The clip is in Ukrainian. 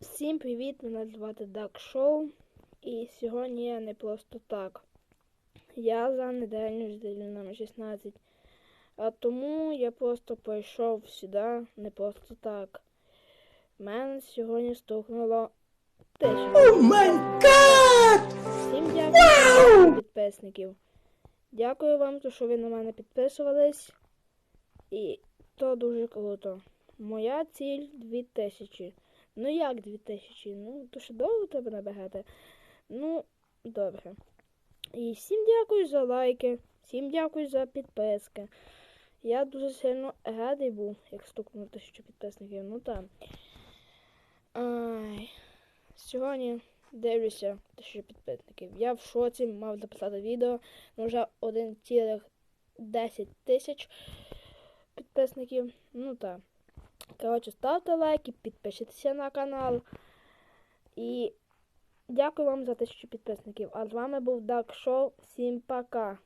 Всім привіт! Мене звати Дак Шоу. І сьогодні я не просто так. Я за недельну номер 16. А тому я просто прийшов сюди не просто так. Мене сьогодні стукнуло тисячу. God! Всім дякую за підписників. Дякую вам, що ви на мене підписувались. І то дуже круто. Моя ціль 2000. Ну як 2000? Ну, ще довго треба набагати. Ну, добре. І всім дякую за лайки, всім дякую за підписки. Я дуже сильно радий був, як стукнув тисячу підписників. Ну так. Ай. Сьогодні дивлюся тисячу підписників. Я в шоці мав записати відео. Ну, вже 1,10 тисяч підписників. Ну так. Коротше, ставте лайки, підпишіться на канал. І дякую вам за тисячу підписників. А з вами був Dark Show. Всім пока.